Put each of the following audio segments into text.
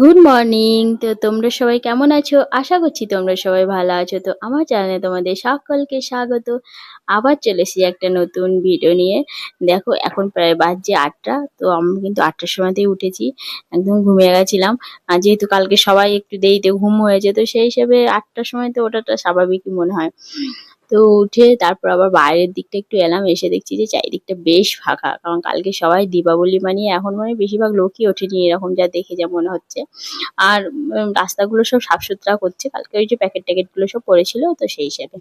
Good morning তো তোমরা সবাই কেমন আছো? আশা করছি তোমরা সবাই ভালো আছো। তো আমার চ্যানেলে তোমাদের সকলকে স্বাগত। আবার চলে এসেছি একটা নতুন ভিডিও নিয়ে। দেখো, এখন প্রায় বাজছে আটটা। তো আমি কিন্তু আটটার সময়তেই উঠেছি। একদম ঘুমিয়ে গেছিলাম। আর যেহেতু কালকে সবাই একটু দেরিতে ঘুম হয়েছে, তো সেই হিসেবে আটটার সময় তো ওটাটা স্বাভাবিকই মনে হয়। তো উঠে তারপর আবার বাইরের দিকটা একটু এলাম, এসে দেখছি যে চারিদিকটা বেশ ফাঁকা। কারণ কালকে সবাই দীপাবলি মানিয়ে এখন মানে বেশিরভাগ লোকই ওঠেনি এরকম যা দেখে যা মনে হচ্ছে। আর রাস্তাগুলো সব সাফ সুতরা করছে। কালকে ওই যে প্যাকেট ট্যাকেটগুলো সব পড়েছিল তো সেই হিসাবে।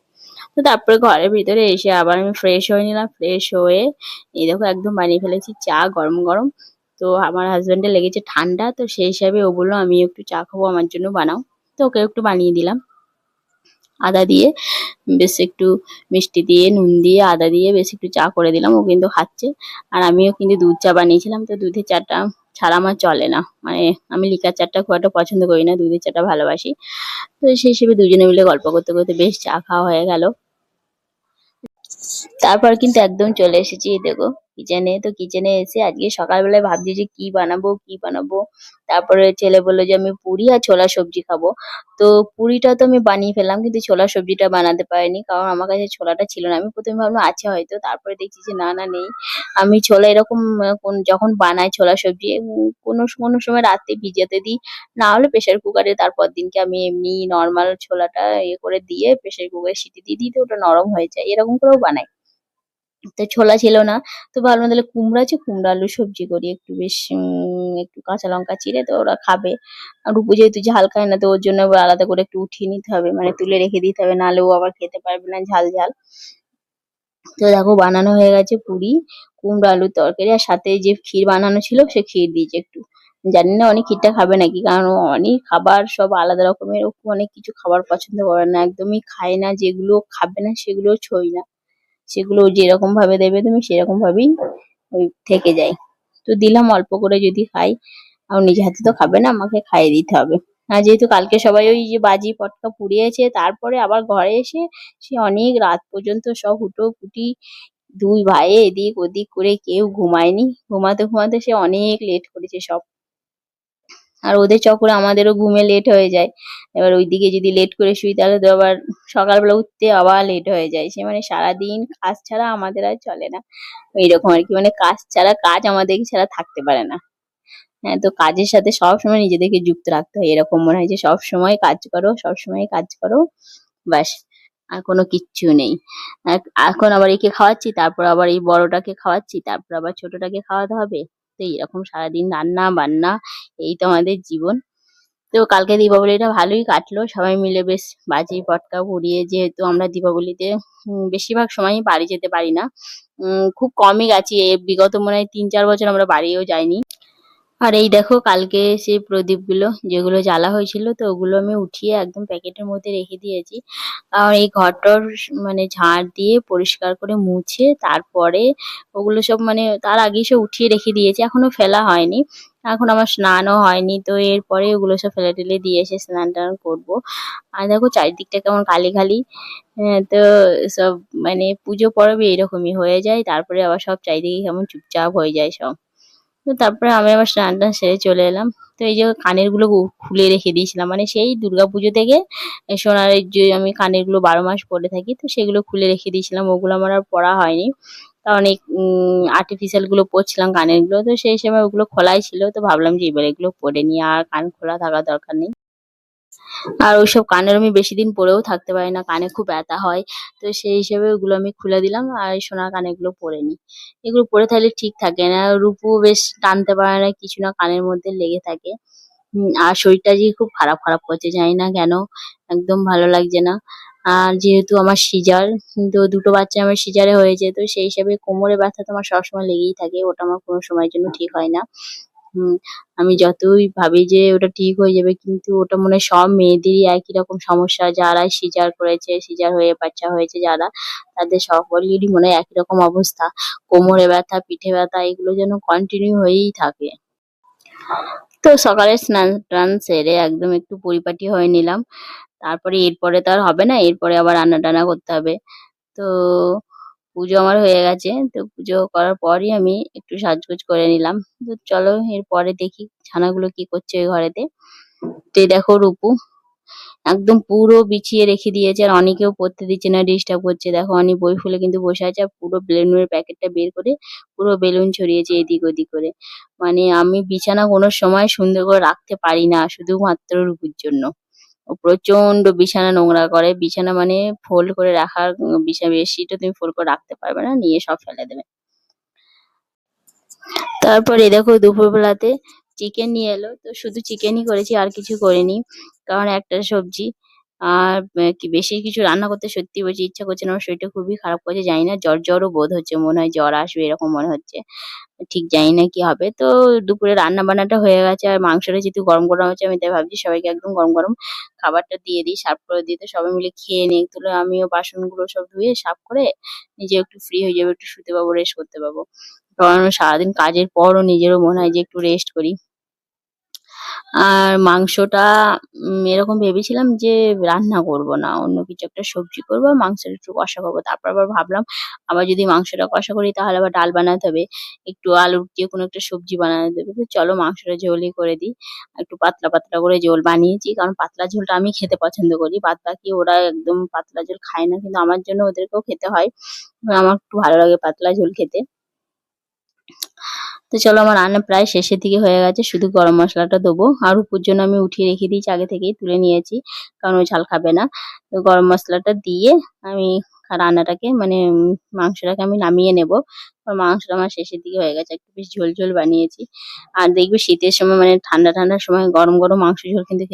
তো তারপরে ঘরের ভিতরে এসে আবার আমি ফ্রেশ হয়ে নিলাম। ফ্রেশ হয়ে এই দেখো একদম বানিয়ে ফেলেছি চা গরম গরম। তো আমার হাজবেন্ডের লেগেছে ঠান্ডা, তো সেই হিসাবে ও বলল আমি একটু চা খাব, আমার জন্য বানাও। তো ওকে একটু বানিয়ে দিলাম। আদা দিয়ে, বেশ একটু মিষ্টি দিয়ে, নুন দিয়ে আদা দিয়ে বেশ একটু চা করে দিলাম, ও কিন্তু খাচ্ছে। আর আমিও কিন্তু দুধ চা বানিয়েছিলাম, তো দুধের চাটা ছাড়া আমার চলে না। মানে আমি লিকার চাটা খুব একটা পছন্দ করি না, দুধের চাটা ভালোবাসি। তো সেই হিসেবে দুজনে মিলে গল্প করতে করতে বেশ চা খাওয়া হয়ে গেল। তারপর কিন্তু একদম চলে এসেছি দেখো কিচেনে তো কিচেনে এসে আজকে সকালবেলায় ভাবছি যে কি বানাবো কি বানাবো। তারপরে ছেলে বলল যে, আমি পুরি আর ছোলা সবজি খাব। তো পুরিটা তো আমি বানিয়ে ফেললাম, কিন্তু ছোলা সবজিটা বানাতে পারিনি, কারণ আমার কাছে ছোলাটা ছিল না। আমি প্রথমে ভাবলাম আছে হয়তো। তারপরে দেখছি যে, না না, নেই। আমি ছোলা এরকম কোন, যখন বানাই ছোলা সবজি কোনো কোনো সময় রাতে ভিজাতে দিই। না হলে প্রেসার কুকারে তারপর দিনকে আমি এমনি নর্মাল ছোলাটা ইয়ে করে দিয়ে প্রেসার কুকারে সিটি দিয়ে দিই, তো ওটা নরম হয়ে যায়। এরকম করেও বানাই। তো ছোলা ছিল না। তো ভাবলাম তাহলে কুমড়ো আছে, কুমড়ো আলু সবজি করি। একটু বেশ একটু কাঁচা লঙ্কা চিড়ে তো ওরা খাবে। আর রূপু যেহেতু ঝাল খায় না, তো ওর জন্য আলাদা করে একটু উঠিয়ে নিতে হবে। মানে তুলে রেখে দিতে হবে, নাহলে ও আবার খেতে পারবে না ঝাল ঝাল। তো দেখো বানানো হয়ে গেছে পুরি, কুমড়ো আলুর তরকারি, আর সাথে যে ক্ষীর বানানো ছিল সে ক্ষীর দিয়েছে একটু। জানি না অনেক ক্ষীরটা খাবে নাকি, কারণ অনেক খাবার সব আলাদা রকমের অনেক কিছু খাবার পছন্দ করে না, একদমই খায় না, যেগুলো খাবে না সেগুলো ছই না। সেগুলো যেরকম ভাবে দেবে তুমি সেরকম ভাবেই ওই থেকে যায়। তো দিলাম অল্প করে যদি খাই, আর নিজে হাতে তো খাবে না, আমাকে খাইয়ে দিতে হবে। আর যেহেতু কালকে সবাই ওই যে বাজি পটকা পুড়িয়েছে, তারপরে আবার ঘরে এসে সে অনেক রাত পর্যন্ত সব হুটো ফুটি দুই ভাই এদিক ওদিক করে কেউ ঘুমায়নি। ঘুমাতে ঘুমাতে সে অনেক লেট করেছে সব। আর ওদের চক্করে আমাদেরও ঘুমে লেট হয়ে যায়। এবার ওইদিকে যদি লেট করে শুই, তাহলে তো আবার সকালবেলা উঠতে আবার লেট হয়ে যায়। সে মানে সারাদিন কাজ ছাড়া আমাদের আর চলে না। এইরকম আর কি। মানে কাজ ছাড়া, কাজ আমাদের ছাড়া থাকতে পারে না। হ্যাঁ তো কাজের সাথে সব সময় নিজেদেরকে যুক্ত রাখতে হয়। এরকম মনে হয় যে সব সময় কাজ করো সব সময় কাজ করো, ব্যাস, আর কোনো কিচ্ছু নেই। এখন আবার একে খাওয়াচ্ছি, তারপর আবার এই বড়টাকে খাওয়াচ্ছি, তারপর আবার ছোটটাকে খাওয়াতে হবে। তো এইরকম সারাদিন রান্না বান্না, এই তো আমাদের জীবন। তো কালকে দীপাবলিটা ভালোই কাটলো, সবাই মিলে বেশ বাজি পটকা পুড়িয়ে, যেহেতু আমরা দীপাবলিতে বেশিরভাগ সময়ই বাড়ি যেতে পারি না। খুব কমই গেছি বিগত মনে হয় তিন চার বছর আমরা বাড়িও যাইনি। আর এই দেখো কালকে সেই প্রদীপগুলো যেগুলো জ্বালা হয়েছিল তো ওগুলো আমি উঠিয়ে একদম প্যাকেটের মধ্যে রেখে দিয়েছি। আর এই ঘরটর মানে ঝাড় দিয়ে পরিষ্কার করে মুছে তারপরে ওগুলো সব মানে তার আগেই সব উঠিয়ে রেখে দিয়েছি এখনও ফেলা হয়নি। এখন আমার স্নানও হয়নি তো এরপরে ওগুলো সব ফেলে টেলে দিয়ে এসে স্নান টান করব। আর দেখো চারিদিকটা কেমন খালি খালি হ্যাঁ, তো সব মানে পুজো পর্বে এরকমই হয়ে যায় তারপরে আবার সব চারিদিকে কেমন চুপচাপ হয়ে যায় সব। তো তারপরে আমি আবার স্নান টান সেরে চলে এলাম। তো এই যে কানেরগুলো খুলে রেখে দিয়েছিলাম। মানে সেই দুর্গাপুজো থেকে সোনার যে আমি কানেরগুলো বারো মাস পরে থাকি, তো সেগুলো খুলে রেখে দিয়েছিলাম। ওগুলো আমার আর পড়া হয়নি। তা অনেক আর্টিফিশিয়ালগুলো পড়ছিলাম কানেরগুলো তো সেই সময় ওগুলো খোলাই ছিল। তো ভাবলাম যে এবার এগুলো পরে নিয়ে আর কান খোলা থাকার দরকার নেই। আর ওইসব কানের আমি বেশি দিন পরেও থাকতে পারি না, কানে খুব ব্যথা হয়। তো সেই হিসেবে ওগুলো আমি খুলে দিলাম আর এই সোনার কানেরগুলো পরে নিই। এগুলো পরে থাকলে ঠিক থাকে না রূপু বেশ টানতে পারে না, কিছু না কানের মধ্যে লেগে থাকে। আর শরীরটা যে খুব খারাপ খারাপ করছে, জানি না কেন, একদম ভালো লাগছে না। আর যেহেতু আমার সিজার, তো দুটো বাচ্চা আমার সিজারে হয়েছে, তো সেই হিসাবে কোমরে ব্যথা তো আমার সবসময় লেগেই থাকে, ওটা আমার কোনো সময়ের জন্য ঠিক হয় না। হুম, আমি যতই ভাবি যে ওটা ঠিক হয়ে যাবে কিন্তু ওটা মনে হয় সব মেয়েদেরই একই রকম সমস্যা। যারা সিজার করেছে সিজার হয়ে বাচ্চা হয়েছে যারা তাদের সকলেরই মনে হয় একই রকম অবস্থা। কোমরে ব্যথা পিঠে ব্যথা এগুলো যেন কন্টিনিউ হয়েই থাকে। তো সকালে স্নান টান সেরে একদম একটু পরিপাটি হয়ে নিলাম। তারপরে এরপরে তো আর হবে না এরপরে আবার রান্না টান্না করতে হবে। তো পুজো আমার হয়ে গেছে। তো পুজো করার পরই আমি একটু সাজগোজ করে নিলাম। তো চলো এরপরে দেখি ছানাগুলো কি করছে ওই ঘরেতে। তো দেখো রূপু। একদম পুরো বিছিয়ে রেখে দিয়েছে আর অনেকেও পড়তে দিচ্ছে না ডিস্টার্ব করছে। দেখো অনেক বই ফুলে কিন্তু বসে আছে আর পুরো বেলুনের প্যাকেটটা বের করে পুরো বেলুন ছড়িয়েছে এদিক ওদিক করে। মানে আমি বিছানা কোনো সময় সুন্দর করে রাখতে পারি না, শুধুমাত্র রূপুর জন্য। প্রচণ্ড বিছানা নোংরা করে। বিছানা মানে ফোল্ড করে রাখার বিছা বিছানা বেডশিটও তুমি ফোল্ড করে রাখতে পারবে না, নিয়ে সব ফেলে দেবে। তারপরে দেখো দুপুরবেলাতে চিকেন নিয়ে এলো। তো শুধু চিকেনই করেছি, আর কিছু করিনি। কারণ একটা সবজি। আর কি বেশি কিছু রান্না করতে সত্যি বলছি ইচ্ছা করছে না, আমার শরীরটা খুবই খারাপ করছে, জানি না, জ্বর জ্বরও বোধ হচ্ছে, মনে হয় জ্বর আসবে, এরকম মনে হচ্ছে। ঠিক জানি না কি হবে। তো দুপুরে রান্না বান্নাটা হয়ে গেছে, আর মাংসটা যেহেতু গরম গরম হচ্ছে, আমি তাই ভাবছি সবাইকে একদম গরম গরম খাবারটা দিয়ে দিই, সার্ভ করে দিই। তো সবাই মিলে খেয়ে নিই তাহলে আমিও বাসনগুলো সব ধুয়ে সাফ করে নিজে একটু ফ্রি হয়ে যাব, একটু শুতে পাবো রেস্ট করতে পাবো। কারণ সারাদিন কাজের পরও নিজেরও মনে হয় যে একটু রেস্ট করি। আর মাংসটা এরকম ভেবেছিলাম যে রান্না করব না, অন্য কিছু একটা সবজি করব মাংসটা একটু কষা করব। তারপর আবার ভাবলাম, আবার যদি মাংসটা কষা করি তাহলে আবার ডাল বানাতে হবে। একটু আলু দিয়ে কোনো একটা সবজি বানাতে হবে। তো চলো মাংসটা ঝোলই করে দিই। একটু পাতলা পাতলা করে ঝোল বানিয়েছি, কারণ পাতলা ঝোলটা আমি খেতে পছন্দ করি। বাদ বাকি ওরা একদম পাতলা ঝোল খায় না, কিন্তু আমার জন্য ওদেরকেও খেতে হয়। আমার একটু ভালো লাগে পাতলা ঝোল খেতে। তো চলো আমার রান্না প্রায় শেষের দিকে হয়ে গেছে। শুধু গরম মশলাটা দেবো। আর উপর জন্য আমি উঠিয়ে রেখে দিয়েছি, আগে থেকেই তুলে নিয়েছি, কারণ ওই ঝাল খাবে না। তো গরম মশলাটা দিয়ে আমি রান্নাটাকে মানে মাংসটাকে আমি নামিয়ে নেব। আর মাংসটা আমার শেষের দিকে হয়ে গেছে। একটু বেশ ঝোল ঝোল বানিয়েছি। আর দেখবি শীতের সময় মানে ঠান্ডা ঠান্ডার সময় গরম গরম মাংস ঝোল কিন্তু